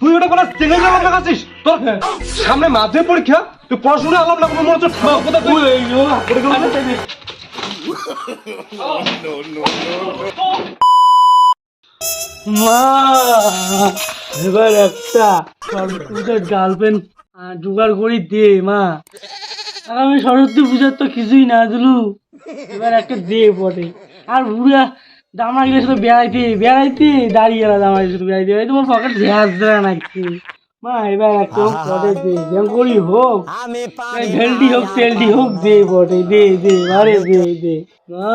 তুই ওটা কোনো চেঙ্গেল জামা লাগাচ্ছিস তোর সামনে মাধ্যমিক পরীক্ষা তুই পড়াশোনা না কোনো মনে হচ্ছে ঠাক কোথা তুই মা এবার একটা সরস্বতীর গার্লফ্রেন্ড জোগাড় করি দে মা। আগামী সরস্বতী পূজার তো কিছুই না দিলু। এবার একটা দে বটে। আর বুড়া দামা গেলে শুধু বেড়াইতে বেড়াইতে দাঁড়িয়ে গেলা দামা গেলে শুধু বেড়াইতে বেড়াইতে তোমার পকেট দেয় নাকি? মা এবার একটা দে যেমন করি হোক ভেলটি হোক হোক দে বটে দে দে আরে দে দে। মা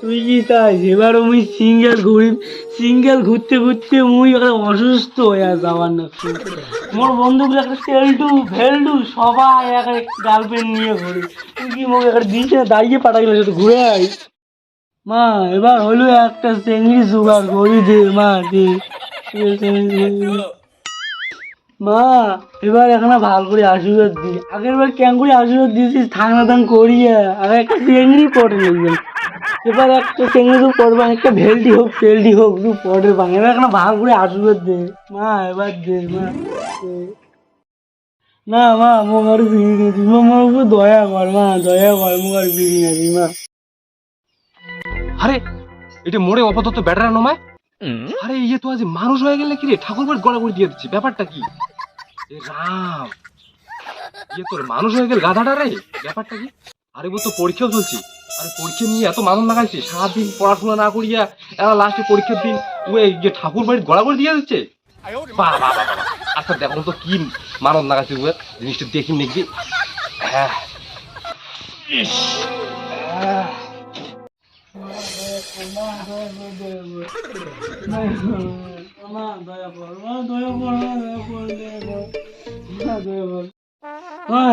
তুই কি চাই এবার আমি সিঙ্গেল ঘুরি সিঙ্গেল ঘুরতে ঘুরতে মুই একটা অসুস্থ হয়ে যাবার না মোর বন্ধুগুলো একটা তেলটু ভেলটু সবাই একটা গার্লফ্রেন্ড নিয়ে ঘুরি। তুই কি মোক একটা দিচ্ছে দাঁড়িয়ে পাঠা গেলে শুধু ঘুরে আই মা, এবার হলো একটা চেংড়ি জোগাড় করি দে মা দে। মা, এবার এখানে ভালো করে আশীর্বাদ দি। আগের বার কেন করে আশীর্বাদ দিয়েছিস থাংনা থাং করিয়া। আর একটা চেংড়ি পটে নেবেন এবার একটা চেংড়ি তো পড়বা একটা ভেলটি হোক তেলটি হোক, দু পটে ভাঙে এবার এখানে ভালো করে আশীর্বাদ দে। মা, এবার দে, মা। না, মা মোক আর বিড়ি নিয়ে দিস মা মোর উপর দয়া কর, মা, দয়া কর মোক আর বিড়ি নিয়ে দিস মা। আরে এটা মোড়ে অপদত্ত ব্যাটারা নমায়? আরে ইয়ে তো আজ মানুষ হয়ে গেলে কি রে? ঠাকুর বাড়ি গড়াগড়ি দিয়ে দিচ্ছে ব্যাপারটা কি? রাম। ইয়ে তোর মানুষ হয়ে গেল গাধাটা রে ব্যাপারটা কি? আরে বল তো পরীক্ষাও চলছে। আরে পরীক্ষা নিয়ে এত মানুষ লাগাইছে সারাদিন পড়াশোনা না করিয়া এরা লাস্টে পরীক্ষার দিন ওই যে ঠাকুর বাড়ি গড়াগড়ি দিয়ে দিচ্ছে। বাহ। আচ্ছা দেখো তো কি মানব লাগাইছে ওর জিনিসটা দেখি দেখবি হ্যাঁ।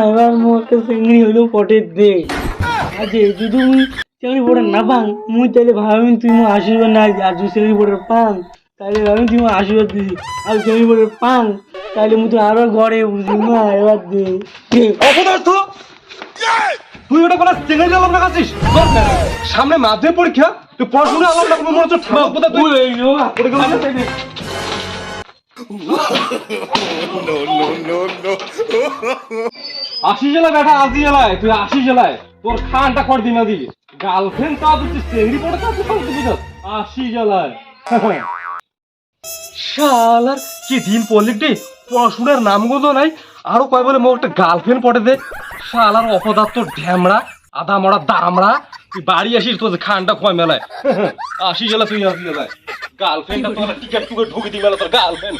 এবার চিংড়ি হইলেও পটে দে আজে যদি মুই চিংড়ি পটে না পাং মুই তাহলে ভাবিন তুই মো আশীর্বাদ না আর যদি চিংড়ি পটে পাং তাহলে ভাবিন তুই মো আশীর্বাদ দিবি আর চিংড়ি পটে পাং তাহলে মুই তো আরও ঘরে বুঝি মা এবার দে অপদার্থ তুই ওটা কোনো জামা লাগাচ্ছিস সামনে মাধ্যমিক পরীক্ষা? তুই পড়াশোনা আলাম না মনে হচ্ছে ঠাক কোথা তুই? আশি জেলা বেটা আশি জেলায় তুই আশি জেলায় তোর খানটা কর দিন দি গার্লফ্রেন্ড তা তুই চেংড়ি পড়ে তা তুই আশি জেলায় শালার কি দিন পড়লি রে? পড়াশোনার নাম গন্ধ নাই। আরও কয় বলে মোক একটা গার্লফ্রেন্ড পটে দে। শালার অপদার্থ ঢ্যামড়া আদা মরা দামড়া। তুই বাড়ি আসিস, তোর খানটা কয় মেলায়। আশি জেলা তুই আসি জেলায় গার্লফ্রেন্ডটা তোর টিকেট টুকে ঢুকে দিই মেলা তোর গার্লফ্রেন্ড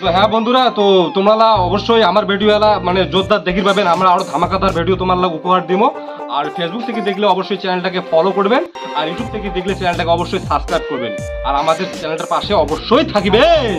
তো হ্যাঁ বন্ধুরা, তো তোমরা অবশ্যই আমার ভিডিও এলা মানে জোরদার দেখি পাবেন। আমরা আরও ধামাকাদার ভিডিও তোমার লাগে উপহার দিব আর ফেসবুক থেকে দেখলে অবশ্যই চ্যানেলটাকে ফলো করবেন। আর ইউটিউব থেকে দেখলে চ্যানেলটাকে অবশ্যই সাবস্ক্রাইব করবেন। আর আমাদের চ্যানেলটার পাশে অবশ্যই থাকবেন।